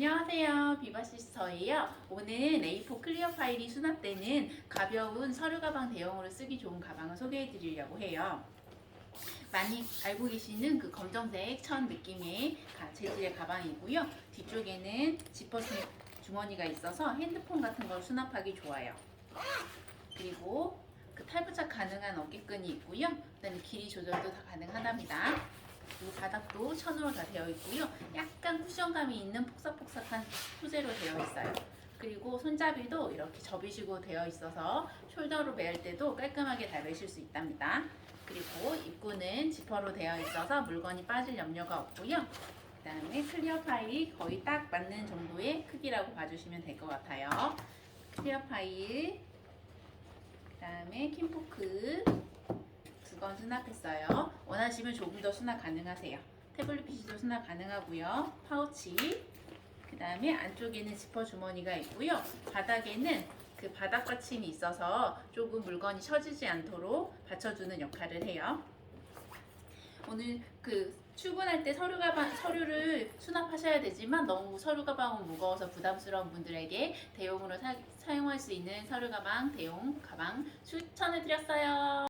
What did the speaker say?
안녕하세요. 비바시스터예요. 오늘 A4 클리어 파일이 수납되는 가벼운 서류 가방 대용으로 쓰기 좋은 가방을 소개해 드리려고 해요. 많이 알고 계시는 그 검정색 천 느낌의 가- 재질의 가방이고요. 뒤쪽에는 지퍼 주- 주머니가 있어서 핸드폰 같은 걸 수납하기 좋아요. 그리고 그 탈부착 가능한 어깨끈이 있고요. 그다음에 길이 조절도 다 가능하답니다. 그리고 바닥도 천으로 다 되어 있고요. 약간 쿠션감이 있는 폭삭폭삭한 소재로 되어 있어요. 그리고 손잡이도 이렇게 접이식으로 되어 있어서 숄더로 매일 때도 깔끔하게 잘 매실 수 있답니다. 그리고 입구는 지퍼로 되어 있어서 물건이 빠질 염려가 없고요. 그 다음에 클리어 파일이 거의 딱 맞는 정도의 크기라고 봐주시면 될 것 같아요. 클리어 파일, 그 다음에 킴포크 두 건 수납했어요. 원하시면 조금 더 수납 가능하세요. 태블릿 PC도 수납 가능하고요. 파우치, 그 다음에 안쪽에는 지퍼 주머니가 있고요. 바닥에는 그 바닥 받침이 있어서 조금 물건이 처지지 않도록 받쳐주는 역할을 해요. 오늘 그 출근할 때 서류 가방 서류를 수납하셔야 되지만 너무 서류 가방은 무거워서 부담스러운 분들에게 대용으로 사, 사용할 수 있는 서류 가방 대용 가방 추천해 드렸어요.